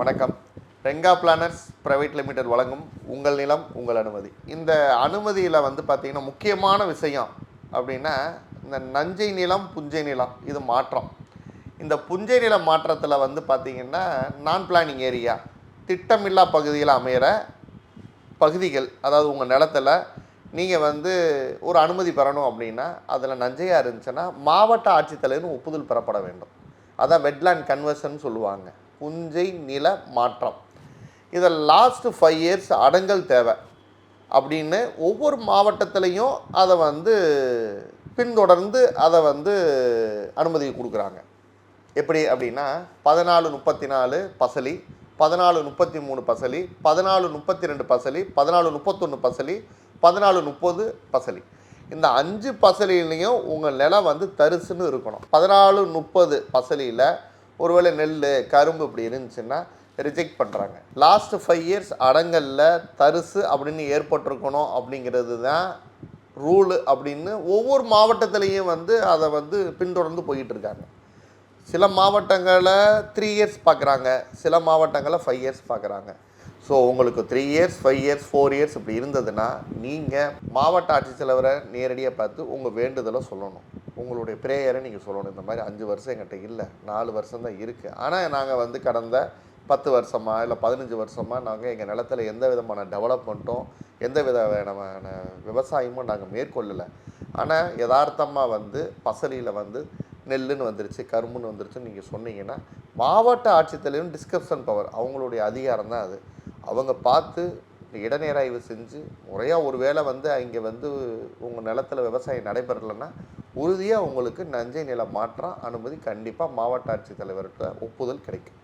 வணக்கம். Renga planners private limited வழங்கும் உங்கள் நிலம் உங்கள் அனுமதி. இந்த அனுமதியில் வந்து பார்த்திங்கன்னா முக்கியமான விஷயம் அப்படின்னா இந்த நஞ்சை நிலம் புஞ்சை நிலம் இது மாற்றம். இந்த புஞ்சை நில மாற்றத்தில் வந்து பார்த்திங்கன்னா நான் பிளானிங் ஏரியா திட்டமில்லா பகுதியில் அமையிற பகுதிகள் அதாவது உங்கள் நிலத்துல நீங்கள் வந்து ஒரு அனுமதி பெறணும் அப்படின்னா அதில் நஞ்சையாக இருந்துச்சுன்னா மாவட்ட ஆட்சித்தலைன்னு ஒப்புதல் பெறப்பட வேண்டும். அதான் வெட்லேண்ட் கன்வர்ஷன் சொல்லுவாங்க. புஞ்சை நில மாற்றம். இதை லாஸ்ட் ஃபைவ் இயர்ஸ் அடங்கல் தேவை. அப்படின்னு ஒவ்வொரு மாவட்டத்திலையும் அதை வந்து பின்தொடர்ந்து அதை வந்து அனுமதி கொடுக்குறாங்க. எப்படி அப்படின்னா பதினாலு முப்பத்தி நாலு பசலி பதினாலு முப்பத்தி மூணு பசலி பதினாலு முப்பத்தி ரெண்டு பசலி பதினாலு முப்பத்தொன்று பசலி பதினாலு முப்பது பசலி. இந்த அஞ்சு பசலிலையும் உங்கள் நிலம் வந்து தரிசுன்னு இருக்கணும். பதினாலு முப்பது பசலியில் ஒருவேளை நெல் கரும்பு இப்படி இருந்துச்சுன்னா ரிஜெக்ட் பண்ணுறாங்க லாஸ்ட் ஃபைவ் இயர்ஸ் அடங்கல்ல தரிசு அப்படின்னு ஏற்பட்டிருக்கணும் அப்படிங்கிறது தான் ரூலு அப்படின்னு ஒவ்வொரு மாவட்டத்திலையும் வந்து அதை வந்து பின்தொடர்ந்து போயிட்டு இருக்காங்க. சில மாவட்டங்களில் த்ரீ இயர்ஸ் பார்க்குறாங்க சில மாவட்டங்களில் ஃபைவ் இயர்ஸ் பார்க்குறாங்க. ஸோ உங்களுக்கு three years five years four years இப்படி இருந்ததுன்னா நீங்கள் மாவட்ட ஆட்சித்தலைவரை நேரடியாக பார்த்து உங்கள் வேண்டுதலை சொல்லணும். உங்களுடைய ப்ரேயரை நீங்கள் சொல்லணும். இந்த மாதிரி அஞ்சு வருஷம் எங்கிட்ட இல்லை. நாலு வருஷம் தான் இருக்குது ஆனால் நாங்கள் வந்து கடந்த பத்து வருஷமாக இல்லை பதினஞ்சு வருஷமாக நாங்கள் எங்கள் நிலத்துல எந்த விதமான டெவலப்மெண்ட்டும் எந்த விதமான விவசாயமும் நாங்கள் மேற்கொள்ளலை. ஆனால் யதார்த்தமாக வந்து பசலியில் வந்து நெல்லுன்னு வந்துருச்சு கரும்புன்னு வந்துருச்சுன்னு நீங்கள் சொன்னீங்கன்னா மாவட்ட ஆட்சித்தலைவரும் டிஸ்கிரிப்ஷன் பவர் அவங்களுடைய அதிகாரம் தான் அது. அவங்க பார்த்து இடநேராய்வு செஞ்சு முறையாக ஒரு வேளை வந்து இங்கே வந்து உங்கள் நிலத்துல விவசாயம் நடைபெறலைன்னா உறுதியாக உங்களுக்கு நஞ்சை நில மாற்றம் அனுமதி கண்டிப்பாக மாவட்ட ஆட்சித்தலைவர்கிட்ட ஒப்புதல் கிடைக்கும்.